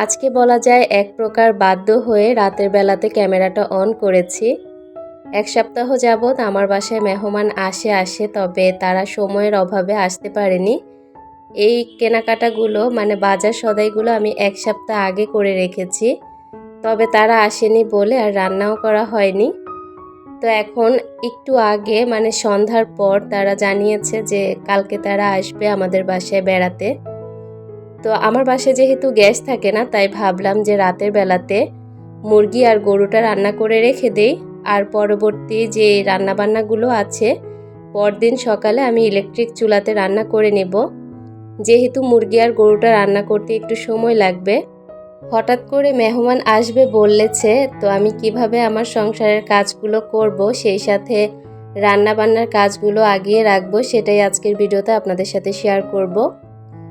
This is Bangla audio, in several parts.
আজকে বলা যায় এক প্রকার বাধ্য হয়ে রাতের বেলাতে ক্যামেরাটা অন করেছি। এক সপ্তাহ যাবৎ আমার বাসায় মেহমান আসে আসে, তবে তারা সময়ের অভাবে আসতে পারেনি। এই কেনাকাটাগুলো মানে বাজার সদাইগুলো আমি এক সপ্তাহ আগে করে রেখেছি, তবে তারা আসেনি বলে আর রান্নাও করা হয়নি। তো এখন একটু আগে মানে সন্ধ্যার পর তারা জানিয়েছে যে কালকে তারা আসবে আমাদের বাসায় বেড়াতে। তো আমার বাসায় যেহেতু গ্যাস থাকে না, তাই ভাবলাম যে রাতের বেলাতে মুরগি আর গরুটা রান্না করে রেখে দেই। আর পরবর্তী যে রান্নাবান্নাগুলো আছে, পরদিন সকালে আমি ইলেকট্রিক চুলাতে রান্না করে নেব। যেহেতু মুরগি আর গরুটা রান্না করতে একটু সময় লাগবে, হঠাৎ করে মেহমান আসবে বললেছে, তো আমি কীভাবে আমার সংসারের কাজগুলো করব, সেই সাথে রান্না বান্নার কাজগুলো আগিয়ে রাখব, সেটাই আজকের ভিডিওতে আপনাদের সাথে শেয়ার করব।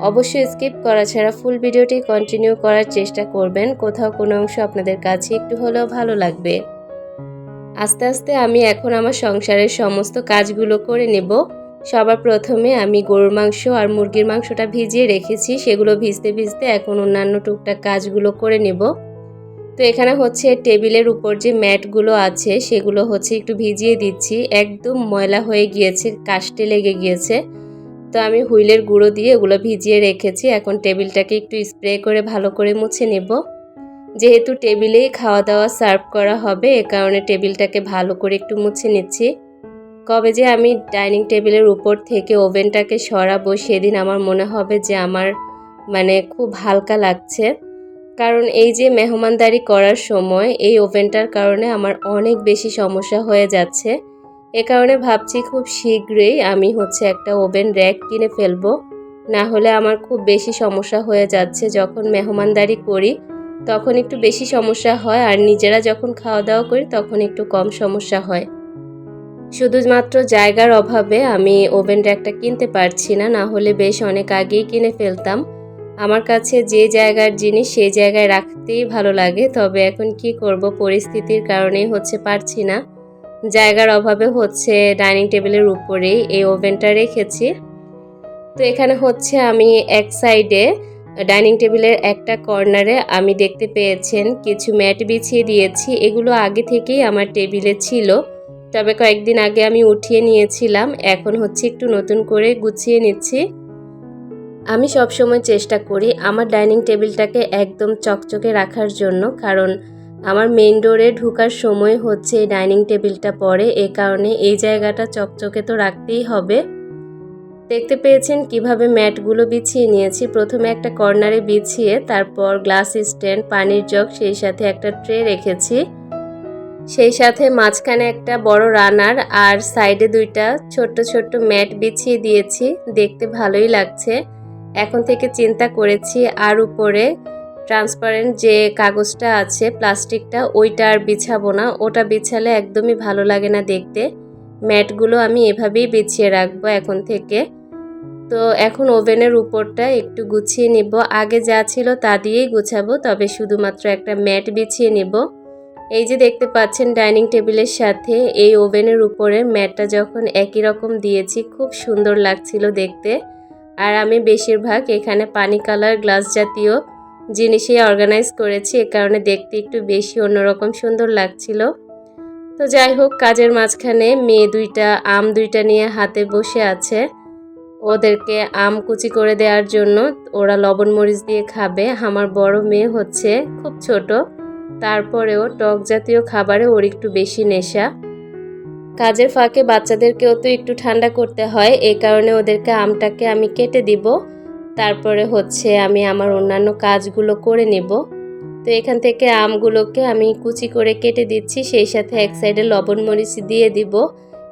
অবশ্যই স্কিপ করা ছাড়া ফুল ভিডিওটি কন্টিনিউ করার চেষ্টা করবেন। কোথাও কোনো অংশ আপনাদের কাছে একটু হলেও ভালো লাগবে। আস্তে আস্তে আমি এখন আমার সংসারের সমস্ত কাজগুলো করে নেব। সবার প্রথমে আমি গরুর মাংস আর মুরগির মাংসটা ভিজিয়ে রেখেছি। সেগুলো ভিজতে ভিজতে এখন অন্যান্য টুকটাক কাজগুলো করে নেব। তো এখানে হচ্ছে টেবিলের উপর যে ম্যাটগুলো আছে, সেগুলো হচ্ছে একটু ভিজিয়ে দিচ্ছি। একদম ময়লা হয়ে গিয়েছে, কাস্টে লেগে গিয়েছে। তো আমি হুইলের গুঁড়ো দিয়ে এগুলো ভিজিয়ে রেখেছি। এখন টেবিলটাকে একটু স্প্রে করে ভালো করে মুছে নেব। যেহেতু টেবিলেই খাওয়া দাওয়া সার্ভ করা হবে, এ কারণে টেবিলটাকে ভালো করে একটু মুছে নিচ্ছি। কবে যে আমি ডাইনিং টেবিলের উপর থেকে ওভেনটাকে সরাবো, সেদিন আমার মনে হবে যে আমার মানে খুব হালকা লাগছে। কারণ এই যে মেহমানদারি করার সময়, এই ওভেনটার কারণে আমার অনেক বেশি সমস্যা হয়ে যাচ্ছে। এ কারণে ভাবছি খুব শীঘ্রই আমি হচ্ছে একটা ওভেন র্যাক কিনে ফেলব। না হলে আমার খুব বেশি সমস্যা হয়ে যাচ্ছে যখন মেহমানদারি করি, তখন একটু বেশি সমস্যা হয় আর নিজেরা যখন খাওয়া দাওয়া করি তখন একটু কম সমস্যা হয়। শুধুমাত্র জায়গার অভাবে আমি ওভেন র্যাকটা কিনতে পারছি না না হলে বেশ অনেক আগেই কিনে ফেলতাম। আমার কাছে যে জায়গার জিনিস সেই জায়গায় রাখতেই ভালো লাগে, তবে এখন কি করব পরিস্থিতির কারণেই হচ্ছে পারছি না। জায়গার অভাবে হচ্ছে ডাইনিং টেবিলের উপরেই এই ওভেনটা রেখেছি। তো এখানে হচ্ছে আমি এক সাইডে ডাইনিং টেবিলের একটা কর্নারে আমি দেখতে পেয়েছেন কিছু ম্যাট বিছিয়ে দিয়েছি। এগুলো আগে থেকেই আমার টেবিলে ছিল। তবে কয়েকদিন আগে আমি উঠিয়ে নিয়েছিলাম। এখন হচ্ছে একটু নতুন করে গুছিয়ে নিচ্ছি। আমি সবসময় চেষ্টা করি আমার ডাইনিং টেবিলটাকে একদম চকচকে রাখার জন্য। কারণ আমার মেন ডোরে ঢুকার সময় হচ্ছে এই ডাইনিং টেবিলটা পড়ে, এ কারণে এই জায়গাটা চকচকে তো রাখতেই হবে। দেখতে পেয়েছেন কীভাবে ম্যাটগুলো বিছিয়ে নিয়েছি। প্রথমে একটা কর্নারে বিছিয়ে, তারপর গ্লাস স্ট্যান্ড পানির জগ সেই সাথে একটা ট্রে রেখেছি। সেই সাথে মাঝখানে একটা বড় রানার আর সাইডে দুইটা ছোট্ট ছোট্ট ম্যাট বিছিয়ে দিয়েছি। দেখতে ভালোই লাগছে। এখন থেকে চিন্তা করেছি আর উপরে ট্রান্সপারেন্ট যে কাগজটা আছে প্লাস্টিকটা ওইটা আর বিছাবো না। ওটা বিছালে একদমই ভালো লাগে না দেখতে। ম্যাটগুলো আমি এভাবেই বিছিয়ে রাখব এখন থেকে। তো এখন ওভেনের উপরটা একটু গুছিয়ে নিব। আগে যা ছিল তা দিয়েই গুছাবো, তবে শুধুমাত্র একটা ম্যাট বিছিয়ে নিব। এই যে দেখতে পাচ্ছেন ডাইনিং টেবিলের সাথে, এই ওভেনের উপরে ম্যাটটা যখন একই রকম দিয়েছি, খুব সুন্দর লাগছিল দেখতে। আর আমি বেশিরভাগ এখানে পানি কালার গ্লাস জাতীয় জিনিসই অর্গানাইজ করেছি, এ কারণে দেখতে একটু বেশি অন্যরকম সুন্দর লাগছিল। তো যাই হোক, কাজের মাঝখানে মেয়ে দুইটা, আম দুইটা নিয়ে হাতে বসে আছে। ওদেরকে আম কুচি করে দেওয়ার জন্য ওরা লবণ মরিচ দিয়ে খাবে। আমার বড় মেয়ে হচ্ছে খুব ছোট, তারপরেও টক জাতীয় খাবারে ওর একটু বেশি নেশা। কাজের ফাঁকে বাচ্চাদেরকেও তো একটু ঠান্ডা করতে হয় এই কারণে ওদেরকে আমটাকে আমি কেটে দিব। তারপরে হচ্ছে আমি আমার অন্যান্য কাজগুলো করে নেব। তো এখান থেকে আমগুলোকে আমি কুচি করে কেটে দিচ্ছি, সেই সাথে এক সাইডে লবণ মরিচ দিয়ে দিব।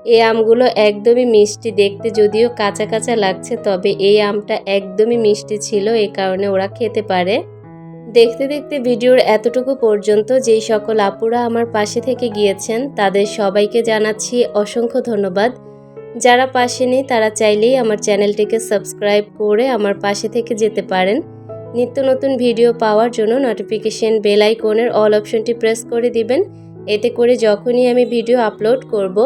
এই আমগুলো একদমই মিষ্টি দেখতে, যদিও কাঁচা কাঁচা লাগছে, তবে এই আমটা একদমই মিষ্টি ছিল এই কারণে ওরা খেতে পারে। দেখতে দেখতে ভিডিওর এতটুকু পর্যন্ত, যেই সকল আপুরা আমার পাশে থেকে গিয়েছেন, তাদের সবাইকে জানাচ্ছি অসংখ্য ধন্যবাদ। যারা পাশে নেই, তারা চাইলেই আমার চ্যানেলটিকে সাবস্ক্রাইব করে আমার পাশে থেকে যেতে পারেন। নিত্য নতুন ভিডিও পাওয়ার জন্য নোটিফিকেশন বেল আইকনের অল অপশনটি প্রেস করে দিবেন। এতে করে যখনই আমি ভিডিও আপলোড করব,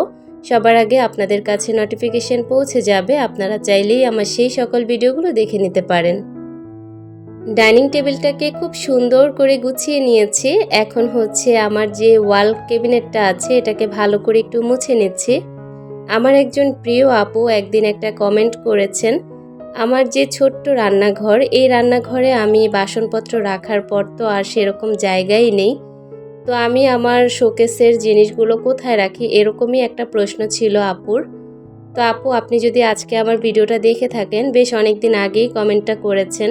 সবার আগে আপনাদের কাছে নোটিফিকেশন পৌঁছে যাবে। আপনারা চাইলেই আমার সেই সকল ভিডিওগুলো দেখে নিতে পারেন। ডাইনিং টেবিলটাকে খুব সুন্দর করে গুছিয়ে নিয়েছি। এখন হচ্ছে আমার যে ওয়াল ক্যাবিনেটটা আছে, এটাকে ভালো করে একটু মুছে নিচ্ছি। আমার একজন প্রিয় আপু একদিন একটা কমেন্ট করেছেন, আমার যে ছোট্ট রান্নাঘর, এই রান্নাঘরে আমি বাসনপত্র রাখার পর তো আর সেরকম জায়গাই নেই। তো আমি আমার শোকেসের জিনিসগুলো কোথায় রাখি? এরকমই একটা প্রশ্ন ছিল আপুর। তো আপু, আপনি যদি আজকে আমার ভিডিওটা দেখে থাকেন, বেশ অনেক দিন আগেই কমেন্টটা করেছেন।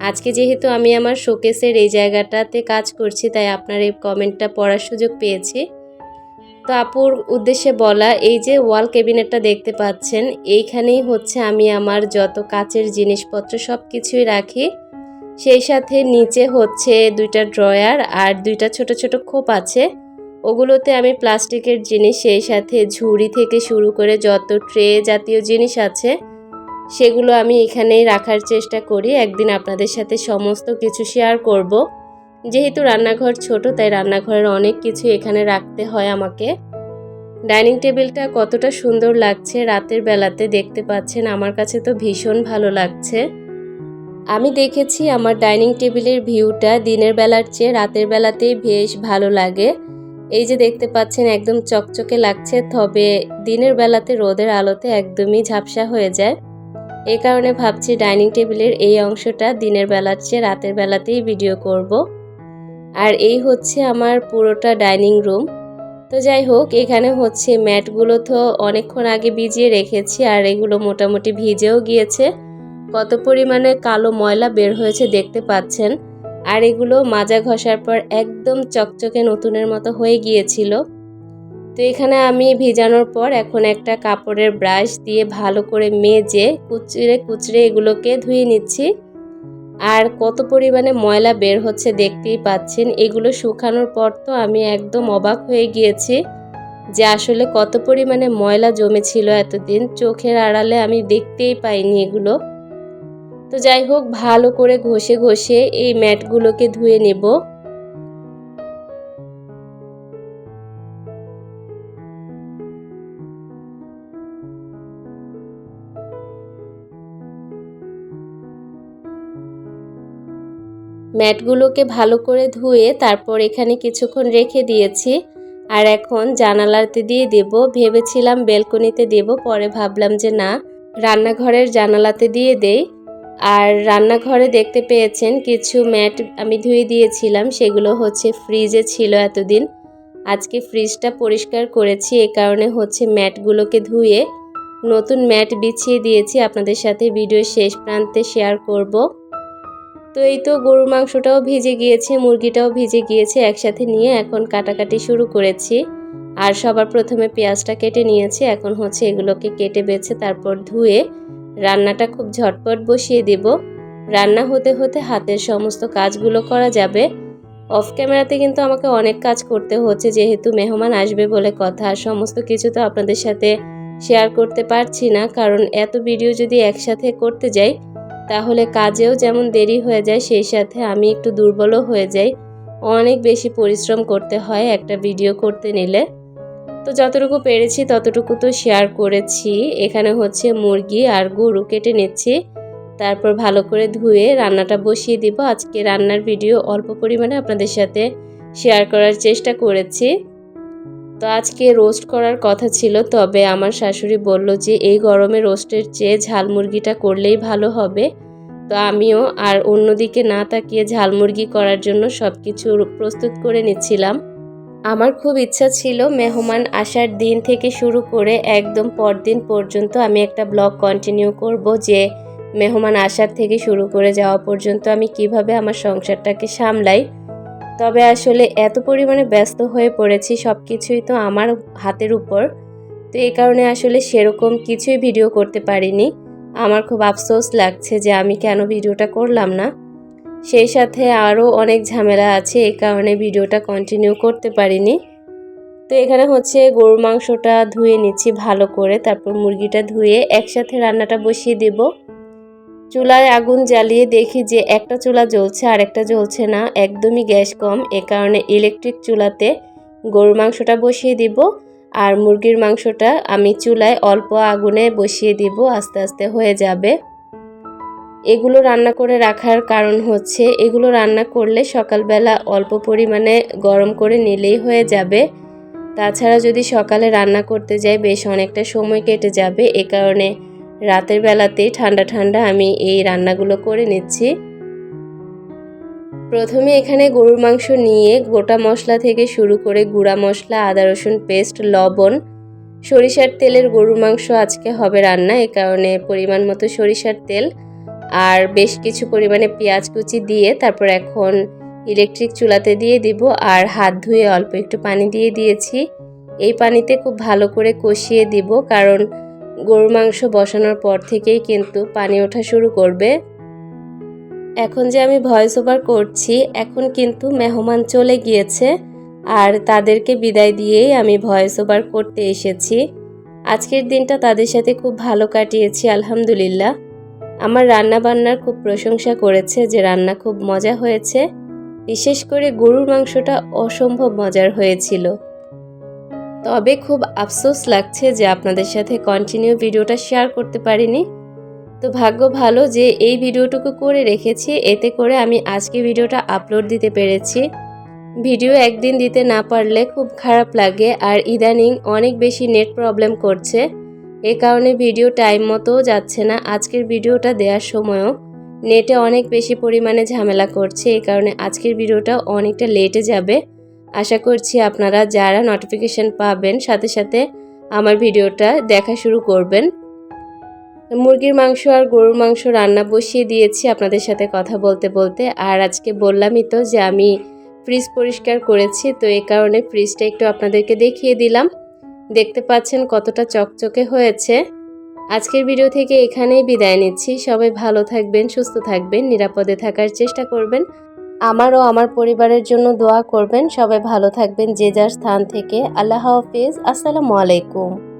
আজকে যেহেতু আমি আমার শোকেসের এই জায়গাটাতে কাজ করছি, তাই আপনার এই কমেন্টটা পড়ার সুযোগ পেয়েছি। তো আপুর উদ্দেশ্যে বলা, এই যে ওয়াল ক্যাবিনেটটা দেখতে পাচ্ছেন, এইখানেই হচ্ছে আমি আমার যত কাচের জিনিসপত্র সব কিছুই রাখি। সেই সাথে নিচে হচ্ছে দুইটা ড্রয়ার আর দুইটা ছোট ছোট খোপ আছে। ওগুলোতে আমি প্লাস্টিকের জিনিস, সেই সাথে ঝুড়ি থেকে শুরু করে যত ট্রে জাতীয় জিনিস আছে, সেগুলো আমি এখানেই রাখার চেষ্টা করি। একদিন আপনাদের সাথে সমস্ত কিছু শেয়ার করব। যেহেতু রান্নাঘর ছোট, তাই রান্নাঘরের অনেক কিছু এখানে রাখতে হয় আমাকে। ডাইনিং টেবিলটা কতটা সুন্দর লাগছে, রাতের বেলাতে দেখতে পাচ্ছেন, আমার কাছে তো ভীষণ ভালো লাগছে। আমি দেখেছি আমার ডাইনিং টেবিলের ভিউটা দিনের বেলার চেয়ে রাতের বেলাতেই বেশ ভালো লাগে। এই যে দেখতে পাচ্ছেন, একদম চকচকে লাগছে, তবে দিনের বেলাতে রোদের আলোতে একদমই ঝাপসা হয়ে যায়। এই কারণে ভাবছি ডাইনিং টেবিলের এই অংশটা দিনের বেলার চেয়ে রাতের বেলাতেই ভিডিও করব। আর এই হচ্ছে আমার পুরোটা ডাইনিং রুম। তো যাই হোক, এখানে হচ্ছে ম্যাটগুলো তো অনেকক্ষণ আগে ভিজিয়ে রেখেছি, আর এগুলো মোটামুটি ভিজেও গিয়েছে। কত পরিমাণে কালো ময়লা বের হয়েছে দেখতে পাচ্ছেন। আর এগুলো মাজা ঘষার পর একদম চকচকে নতুনের মতো হয়ে গিয়েছিল। তো এখানে আমি ভিজানোর পর এখন একটা কাপড়ের ব্রাশ দিয়ে ভালো করে মেজে কুচড়ে কুচড়ে এগুলোকে ধুয়ে নিচ্ছি। আর কত পরিমাণে ময়লা বের হচ্ছে দেখতেই পাচ্ছেন, এগুলো শুকানোর পর তো আমি একদম অবাক হয়ে গিয়েছি যে আসলে কত পরিমাণে ময়লা জমেছিল এতদিন, চোখের আড়ালে আমি দেখতেই পাইনি এগুলো। তো যাই হোক, ভালো করে ঘষে ঘষে এই ম্যাটগুলোকে ধুয়ে নেব। ম্যাটগুলোকে ভালো করে ধুয়ে তারপর এখানে কিছুক্ষণ রেখে দিয়েছি। আর এখন জানালাতে দিয়ে দেব। ভেবেছিলাম বেলকনিতে দেব, পরে ভাবলাম যে না, রান্নাঘরের জানালাতে দিয়ে দেই। আর রান্নাঘরে দেখতে পেয়েছেন কিছু ম্যাট আমি ধুয়ে দিয়েছিলাম, সেগুলো হচ্ছে ফ্রিজে ছিল এতদিন। আজকে ফ্রিজটা পরিষ্কার করেছি, এ কারণে হচ্ছে ম্যাটগুলোকে ধুয়ে নতুন ম্যাট বিছিয়ে দিয়েছি। আপনাদের সাথে ভিডিও শেষ প্রান্তে শেয়ার করব। তো এই তো গরুর মাংসটাও ভিজে গিয়েছে, মুরগিটাও ভিজে গিয়েছে, একসাথে নিয়ে এখন কাটাকাটি শুরু করেছি। আর সবার প্রথমে পেঁয়াজটা কেটে নিয়েছি, এখন হচ্ছে এগুলোকে কেটে বেছে তারপর ধুয়ে রান্নাটা খুব ঝটপট বসিয়ে দেব। রান্না হতে হতে হাতের সমস্ত কাজগুলো করা যাবে। অফ ক্যামেরাতে কিন্তু আমাকে অনেক কাজ করতে হচ্ছে, যেহেতু মেহমান আসবে বলে কথা, আর সমস্ত কিছু তো আপনাদের সাথে শেয়ার করতে পারছি না, কারণ এত ভিডিও যদি একসাথে করতে যাই তাহলে কাজেও যেমন দেরি হয়ে যায়, সেই সাথে আমি একটু দুর্বলও হয়ে যাই। অনেক বেশি পরিশ্রম করতে হয় একটা ভিডিও করতে নিলে। তো যতটুকু পেরেছি ততটুকু তো শেয়ার করেছি। এখানে হচ্ছে মুরগি আর গরু কেটে নিচ্ছি। তারপর ভালো করে ধুয়ে রান্নাটা বসিয়ে দিব। আজকে রান্নার ভিডিও অল্প পরিমাণে আপনাদের সাথে শেয়ার করার চেষ্টা করেছি। তো আজকে রোস্ট করার কথা ছিল, তবে আমার শাশুড়ি বলল যে এই গরমে রোস্টের চেয়ে ঝাল মুরগিটা করলেই ভালো হবে। তো আমিও আর অন্যদিকে না তাকিয়ে ঝাল মুরগি করার জন্য সব কিছু প্রস্তুত করে নিচ্ছিলাম। আমার খুব ইচ্ছা ছিল মেহমান আসার দিন থেকে শুরু করে একদম পরদিন পর্যন্ত আমি একটা ব্লগ কন্টিনিউ করব যে মেহমান আসার থেকে শুরু করে যাওয়া পর্যন্ত আমি কীভাবে আমার সংসারটাকে সামলাই। তবে আসলে এত পরিমাণে ব্যস্ত হয়ে পড়েছি সব কিছুই তো আমার হাতের উপর। তো এই কারণে আসলে সেরকম কিছুই ভিডিও করতে পারিনি। আমার খুব আফসোস লাগছে যে আমি কেন ভিডিওটা করলাম না। সেই সাথে আরও অনেক ঝামেলা আছে, এই কারণে ভিডিওটা কন্টিনিউ করতে পারিনি। তো এখানে হচ্ছে গরুর মাংসটা ধুয়ে নিচ্ছি ভালো করে, তারপর মুরগিটা ধুয়ে একসাথে রান্নাটা বসিয়ে দেব। চুলায় আগুন জ্বালিয়ে দেখি যে একটা চুলা জ্বলছে আর একটা জ্বলছে না। একদমই গ্যাস কম। এ কারণে ইলেকট্রিক চুলাতে গরুর মাংসটা বসিয়ে দিব আর মুরগির মাংসটা আমি চুলায় অল্প আগুনে বসিয়ে দিব, আস্তে আস্তে হয়ে যাবে। এগুলো রান্না করে রাখার কারণ হচ্ছে, এগুলো রান্না করলে সকালবেলা অল্প পরিমাণে গরম করে নিলেই হয়ে যাবে। তাছাড়া যদি সকালে রান্না করতে যাই, বেশ অনেকটা সময় কেটে যাবে। এ কারণে রাতের বেলাতেই ঠান্ডা ঠান্ডা আমি এই রান্নাগুলো করে নিচ্ছি। প্রথমে এখানে গরুর মাংস নিয়ে গোটা মশলা থেকে শুরু করে গুঁড়া মশলা, আদা, রসুন পেস্ট, লবণ, সরিষার তেলের গরুর মাংস আজকে হবে রান্না। এ কারণে পরিমাণ মতো সরিষার তেল আর বেশ কিছু পরিমাণে পেঁয়াজ কুচি দিয়ে তারপর এখন ইলেকট্রিক চুলাতে দিয়ে দিব আর হাত ধুয়ে অল্প একটু পানি দিয়ে দিয়েছি। এই পানিতে খুব ভালো করে কষিয়ে দিব কারণ গরুর মাংস বসানোর পর থেকেই কিন্তু পানি ওঠা শুরু করবে। এখন যে আমি ভয়েস ওভার করছি, এখন কিন্তু মেহমান চলে গিয়েছে আর তাদেরকে বিদায় দিয়েই আমি ভয়েস ওভার করতে এসেছি। আজকের দিনটা তাদের সাথে খুব ভালো কাটিয়েছি, আলহামদুলিল্লাহ। আমার রান্না বান্নার খুব প্রশংসা করেছে যে রান্না খুব মজা হয়েছে। বিশেষ করে গরুর মাংসটা অসম্ভব মজার হয়েছিল। তবে খুব আফসোস লাগছে যে আপনাদের সাথে কন্টিনিউ ভিডিওটা শেয়ার করতে পারিনি। তো ভাগ্য ভালো যে এই ভিডিওটুকু করে রেখেছি, এতে করে আমি আজকে ভিডিওটা আপলোড দিতে পেরেছি। ভিডিও একদিন দিতে না পারলে খুব খারাপ লাগে আর ইদানিং অনেক বেশি নেট প্রবলেম করছে। এ কারণে ভিডিও টাইম মতোও যাচ্ছে না আজকের ভিডিওটা দেওয়ার সময়ও। নেটে অনেক বেশি পরিমাণে ঝামেলা করছে এই কারণে আজকের ভিডিওটা অনেকটা লেটে যাবে। আশা করছি আপনারা যারা নোটিফিকেশান পাবেন, সাথে সাথে আমার ভিডিওটা দেখা শুরু করবেন। মুরগির মাংস আর গরুর মাংস রান্না বসিয়ে দিয়েছি আপনাদের সাথে কথা বলতে বলতে। আর আজকে বললামই তো যে আমি ফ্রিজ পরিষ্কার করেছি, তো এই কারণে ফ্রিজটা একটু আপনাদেরকে দেখিয়ে দিলাম। দেখতে পাচ্ছেন কতটা চকচকে হয়েছে। আজকের ভিডিও থেকে এখানেই বিদায় নিচ্ছি। সবাই ভালো থাকবেন, সুস্থ থাকবেন, নিরাপদে থাকার চেষ্টা করবেন। আমার ও আমার পরিবারের জন্য দোয়া করবেন। সবাই ভালো থাকবেন, যে যার স্থান থেকে। আল্লাহ হাফিজ। আসসালামু আলাইকুম।